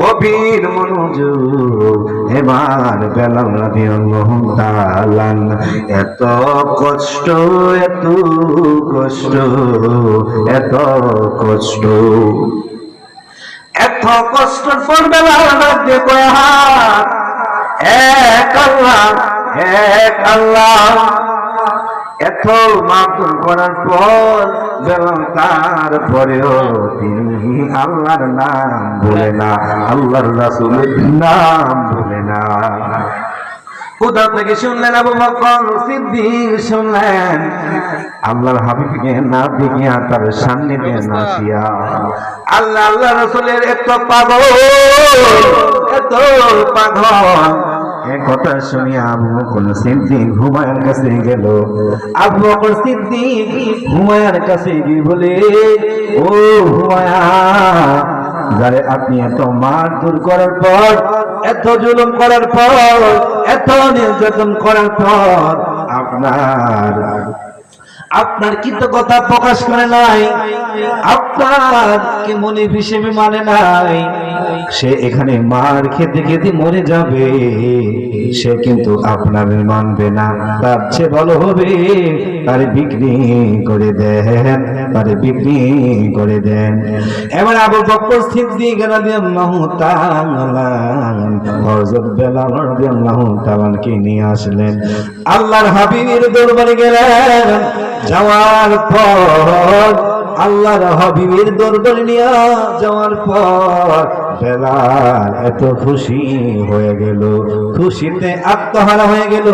গভীর মনোযোগ, এবার বেলাল রাদিয়াল্লাহু তাআলা এত কষ্ট এত কষ্ট এত কষ্ট। এত কষ্টর পর হাত এক আল্লাহ এক আল্লাহ। এত মাতুল করার পর বেলাল তারপরেও তিনি আল্লাহর নাম বলে না, আল্লাহর রাসূলের নাম বলে না। কোথা থেকে শুনলেন আবু বকর সিদ্দিক শুনলেন? আল্লাহর হাবিবকে না দেখিয়া তার সান্নিধ্যে নাসিয়া আল্লাহ আল্লাহ রসুলের এত পাগল এত পাগল। কথা শুনিয়া আবু বকর সিদ্দিক হুমায়ুন কাছে গেল। আবু বকর সিদ্দিক হুমায়ুন কাছে গিয়ে বলে, ও হুমায়া, যারে আপনি এত মারধর করার পর, এত জুলুম করার পর, এত নির্যাতন করার পর, আপনার আপনার কৃতজ্ঞতা প্রকাশ করে নাই। আপনার কি মনে হিসেবে মানে নাই। সে এখানে মার খেতে খেতে মরে যাবে। সে কিন্তু আপনার মানবে না। তার চেয়ে ভালো হবে তারে বিক্রি করে দেন। তারে বিক্রি করে দেন। এবার আবু বকর সিদ্দিক রাদিয়াল্লাহু তাআলা হযরত বেলাল রাদিয়াল্লাহু তাআলাকে নিয়ে আসলেন। আল্লাহর হাবিবের দরবারে গেলেন। যাওয়ার পর আল্লাহর হাবিবের দরবারে নিয়ে যাওয়ার পর বেলাল এত খুশি হয়ে গেল, খুশিতে আত্মহারা হয়ে গেল।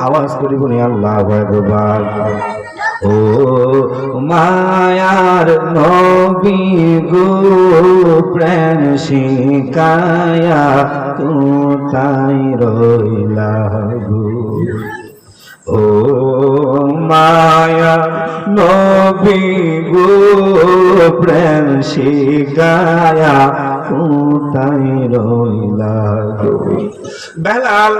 আওয়াজ করি বলি, আল্লাহ একবার ও মায়ার নবী গো প্রেম শিকায়া তাই রইলা গো? ও নবী গো প্রেম শিকায়া কোথায় রইলা গো বেলাল